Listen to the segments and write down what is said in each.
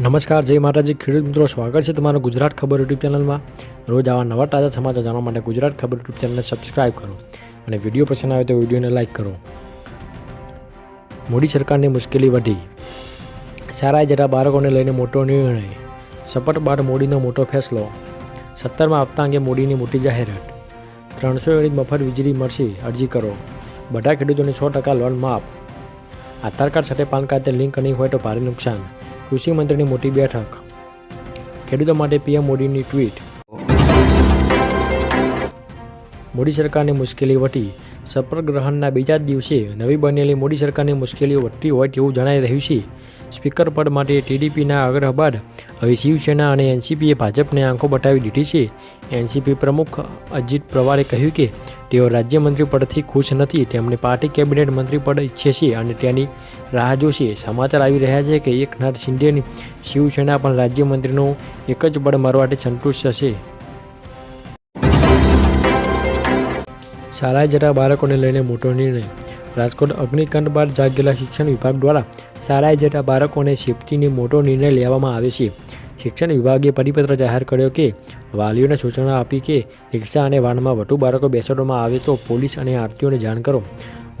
નમસ્કાર, જય માતાજી. ખેડૂત મિત્રો, સ્વાગત છે તમારું ગુજરાત ખબર યુટ્યુબ ચેનલમાં. રોજ આવા નવા તાજા સમાચાર જાણવા માટે ગુજરાત ખબર યુટ્યુબ ચેનલને સબસ્ક્રાઇબ કરો અને વીડિયો પસંદ આવે તો વિડીયોને લાઇક કરો. મોદી સરકારની મુશ્કેલી વધી. શાળાએ જતા બાળકોને લઈને મોટો નિર્ણય. સપટ બાદ મોદીનો મોટો ફેસલો. સત્તરમાં આપતા અંગે મોડીની મોટી જાહેરાત. ત્રણસો યુનિટ મફત વીજળી મળશે, અરજી કરો. બધા ખેડૂતોને સો ટકા લોન માફ. આધાર કાર્ડ સાથે પાન કાર્ડ લિંક નહીં હોય તો ભારે નુકસાન. કૃષિ મંત્રીની મોટી બેઠક. ખેડૂતો માટે પીએમ મોદીની ટ્વીટ. મોદી સરકારની મુશ્કેલી વટી સત્રગ્રહણના બીજા જ દિવસે નવી બનેલી મોદી સરકારની મુશ્કેલીઓ વધતી હોય તેવું જણાઈ રહ્યું છે. સ્પીકર પદ માટે ટીડીપીના આગ્રહ બાદ હવે શિવસેના અને એનસીપીએ ભાજપને આંખો બતાવી દીધી છે. એનસીપી પ્રમુખ અજીત પવારે કહ્યું કે તેઓ રાજ્યમંત્રી પડથી ખુશ નથી. તેમણે પાર્ટી કેબિનેટ મંત્રી પદ ઈચ્છે છે અને તેની રાહ જોશે. સમાચાર આવી રહ્યા છે કે એકનાથ શિંદેની શિવસેના પણ રાજ્યમંત્રીનું એક જ પદ મળવાથી સંતુષ્ટ છે. શાળાએ જતા બાળકોને લઈને મોટો નિર્ણય. રાજકોટ અગ્નિકાંડ બાદ જાગેલા શિક્ષણ વિભાગ દ્વારા શાળાએ જતા બાળકોને સેફટીની મોટો નિર્ણય લેવામાં આવ્યો છે. શિક્ષણ વિભાગે પરિપત્ર જાહેર કર્યો કે, વાલીઓને સૂચના આપી કે, રિક્ષા અને વાનમાં વધુ બાળકો બેસાડવામાં આવે તો પોલીસ અને આરટીઓને જાણ કરો.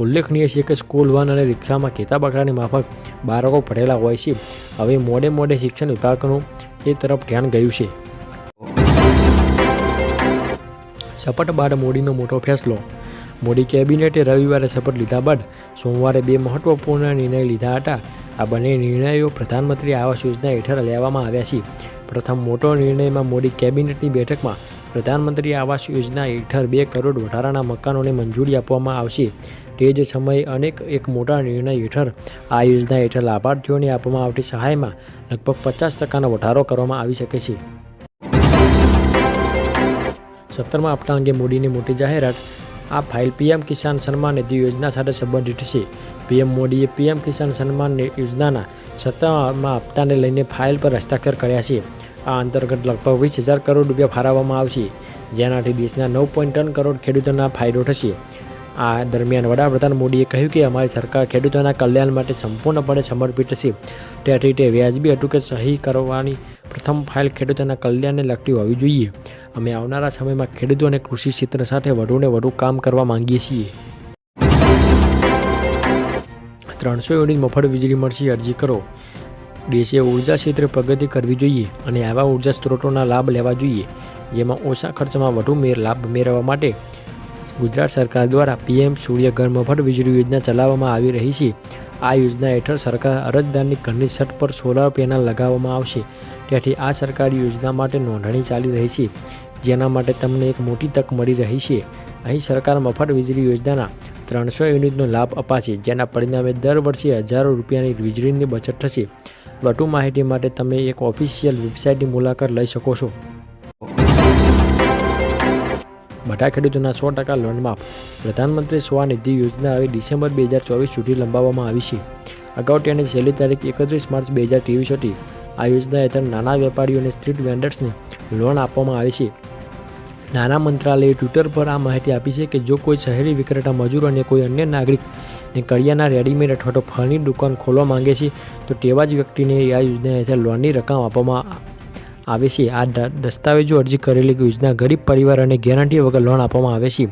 ઉલ્લેખનીય છે કે સ્કૂલ વાન અને રિક્ષામાં ખેતા બકરાની માફક બાળકો ભરેલા હોય છે. હવે મોડે મોડે શિક્ષણ વિભાગનું એ તરફ ધ્યાન ગયું છે. સપટ બાદ મોડીનો મોટો ફેસલો મોદી કેબિનેટે રવિવારે શપથ લીધા બાદ સોમવારે બે મહત્વપૂર્ણ નિર્ણય લીધા હતા. આ બંને નિર્ણયો પ્રધાનમંત્રી આવાસ યોજના હેઠળ લેવામાં આવ્યા છે. પ્રથમ મોટો નિર્ણયમાં મોદી કેબિનેટની બેઠકમાં પ્રધાનમંત્રી આવાસ યોજના હેઠળ બે કરોડ વધારાના મકાનોને મંજૂરી આપવામાં આવશે. તે જ સમયે અનેક એક મોટા નિર્ણય હેઠળ આ યોજના હેઠળ લાભાર્થીઓને આપવામાં આવતી સહાયમાં લગભગ પચાસ ટકાનો વધારો કરવામાં આવી શકે છે. સત્તરમાં આપતા અંગે મોદીની મોટી જાહેરાત આ ફાઇલ પીએમ કિસાન સન્માન નિધિ યોજના સાથે સંબંધિત છે. પીએમ મોદીએ પીએમ કિસાન સન્માન યોજનાના સત્તામાં હપ્તાને લઈને ફાઇલ પર હસ્તાક્ષર કર્યા છે. આ અંતર્ગત લગભગ વીસ હજાર કરોડ રૂપિયા ફાળવવામાં આવશે. જેનાથી દેશના નવ પોઈન્ટ ત્રણ કરોડ ખેડૂતોના ફાયદો થશે. આ દરમિયાન વડાપ્રધાન મોદીએ કહ્યું કે અમારી સરકાર ખેડૂતોના કલ્યાણ માટે સંપૂર્ણપણે સમર્પિત છે. તેથી તે વ્યાજબી હતું કે સહી કરવાની પ્રથમ ફાઇલ ખેડૂતોના કલ્યાણને લગતી હોવી જોઈએ. અમે આવનારા સમયમાં ખેડૂતો અને કૃષિ ક્ષેત્ર સાથે વધુને વધુ કામ કરવા માંગીએ છીએ. ત્રણસો યુનિટ મફત વીજળી મળશે, અરજી કરો. દેશે ઊર્જા ક્ષેત્રે પ્રગતિ કરવી જોઈએ અને આવા ઊર્જા સ્ત્રોતોના લાભ લેવા જોઈએ, જેમાં ઓછા ખર્ચમાં વધુ મેર, લાભ મેળવવા માટે ગુજરાત સરકાર દ્વારા પીએમ સૂર્યઘર મફત વીજળી યોજના ચલાવવામાં આવી રહી છે. આ યોજના હેઠળ સરકાર અરજદારની ઘરની છત પર સોલાર પેનલ લગાવવામાં આવશે. તેથી આ સરકારી યોજના માટે નોંધણી ચાલી રહી છે. જેના માટે તમને એક મોટી તક મળી રહી છે. અહીં સરકાર મફત વીજળી યોજનાના ત્રણસો યુનિટનો લાભ અપાશે, જેના પરિણામે દર વર્ષે હજારો રૂપિયાની વીજળીની બચત થશે. વધુ માહિતી માટે તમે એક ઓફિશિયલ વેબસાઇટની મુલાકાત લઈ શકો છો. બધા ખેડૂતોના સો ટકા લોન માફ. પ્રધાનમંત્રી સ્વનિધિ યોજના હવે ડિસેમ્બર બે હજાર ચોવીસ સુધી લંબાવવામાં આવી છે. અગાઉ તેની છેલ્લી તારીખ એકત્રીસ માર્ચ બે હજાર ત્રેવીસ હતી. આ યોજના હેઠળ નાના વેપારીઓ અને સ્ટ્રીટ વેન્ડર્સને લોન આપવામાં આવે છે. નાના મંત્રાલયે ટ્વિટર પર આ માહિતી આપી છે કે જો કોઈ શહેરી વિક્રેતા મજૂર અને કોઈ અન્ય નાગરિકને કડિયાના રેડીમેડ અથવા તો ફળની દુકાન ખોલવા માંગે છે, તો તેવા જ વ્યક્તિને આ યોજના હેઠળ લોનની રકમ આપવામાં આવે છે. આ દસ્તાવેજો અરજી કરેલી યોજના ગરીબ પરિવાર અને ગેરંટી વગર લોન આપવામાં આવે છે.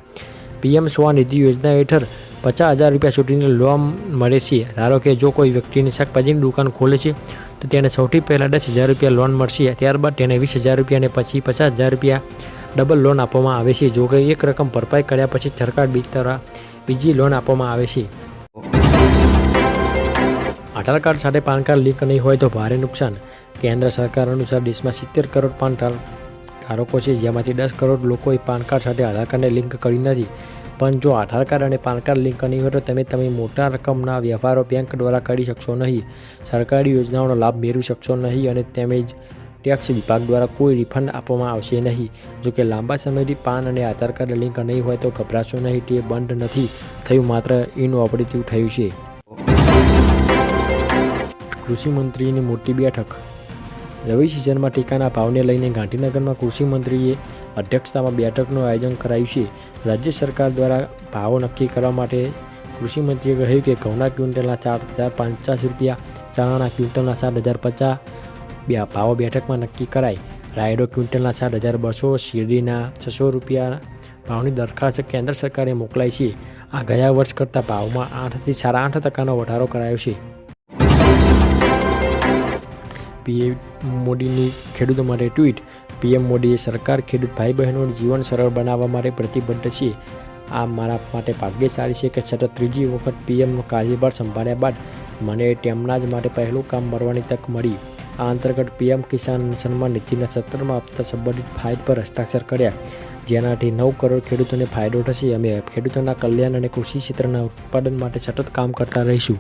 પીએમ સ્વનિધિ યોજના હેઠળ પચાસ હજાર રૂપિયા સુધીની લોન મળે છે. ધારો કે જો કોઈ વ્યક્તિની શાકભાજીની દુકાન ખોલે છે, તો તેને સૌથી પહેલાં દસ હજાર રૂપિયા લોન મળશે. ત્યારબાદ તેને વીસ હજાર રૂપિયા અને પછી પચાસ હજાર રૂપિયા ડબલ લોન આપવામાં આવે છે. જો કે એક રકમ ભરપાઈ કર્યા પછી સરકાર દ્વારા બીજી લોન આપવામાં આવે છે. આધાર કાર્ડ સાથે પાન કાર્ડ લિંક નહીં હોય તો ભારે નુકસાન. કેન્દ્ર સરકાર અનુસાર દેશમાં સિત્તેર કરોડ પાન કાર્ડ ધારકો છે, જેમાંથી દસ કરોડ લોકોએ પાન કાર્ડ સાથે આધાર કાર્ડને લિંક કર્યું નથી. પણ જો આધાર કાર્ડ અને પાન કાર્ડ લિંક નહીં હોય તો તમે તમે મોટા રકમના વ્યવહારો બેંક દ્વારા કરી શકશો નહીં. સરકારી યોજનાઓનો લાભ મેળવી શકશો નહીં અને તેમજ ટેક્સ વિભાગ દ્વારા કોઈ રિફંડ આપવામાં આવશે નહીં. જો કે લાંબા સમયથી પાન અને આધાર કાર્ડ લિંક નહીં હોય તો ગભરાશો નહીં, તે બંધ નથી થયું, માત્ર ઇનઓપરેટિવ થયું છે. કૃષિ મંત્રીની મોટી બેઠક રવિ સિઝનમાં ટેકાના ભાવને લઈને ગાંધીનગરમાં કૃષિ મંત્રીએ અધ્યક્ષતામાં બેઠકનું આયોજન કરાયું છે. રાજ્ય સરકાર દ્વારા ભાવો નક્કી કરવા માટે કૃષિમંત્રીએ કહ્યું કે ઘઉંના ક્વિન્ટલના ચાર હજાર પચાસ રૂપિયા, ચણાના ક્વિન્ટલના સાત હજાર પચાસ ભાવો બેઠકમાં નક્કી કરાય. રાયડો ક્વિન્ટલના સાત હજાર બસો, શેરડીના છસો રૂપિયા ભાવની દરખાસ્ત કેન્દ્ર સરકારે મોકલાઈ છે. આ ગયા વર્ષ કરતાં ભાવમાં આઠથી સાડા આઠ ટકાનો વધારો કરાયો છે. પીએમ મોદીની ખેડૂતો માટે ટ્વીટ. પીએમ મોદીએ સરકાર, ખેડૂત ભાઈ બહેનોનું જીવન સરળ બનાવવા માટે પ્રતિબદ્ધ છે આ મારા માટે ભાગ્યશાળી છે કે સતત ત્રીજી વખત પીએમનો કાર્યભાર સંભાળ્યા બાદ મને તેમના જ માટે પહેલું કામ મળવાની તક મળી. આ અંતર્ગત પીએમ કિસાન સન્માન નિધિના સત્તરમાં આપતા સંબંધિત ફાઇલ પર હસ્તાક્ષર કર્યા. જેનાથી નવ કરોડ ખેડૂતોને ફાયદો થશે. અમે ખેડૂતોના કલ્યાણ અને કૃષિ ક્ષેત્રના ઉત્પાદન માટે સતત કામ કરતા રહીશું.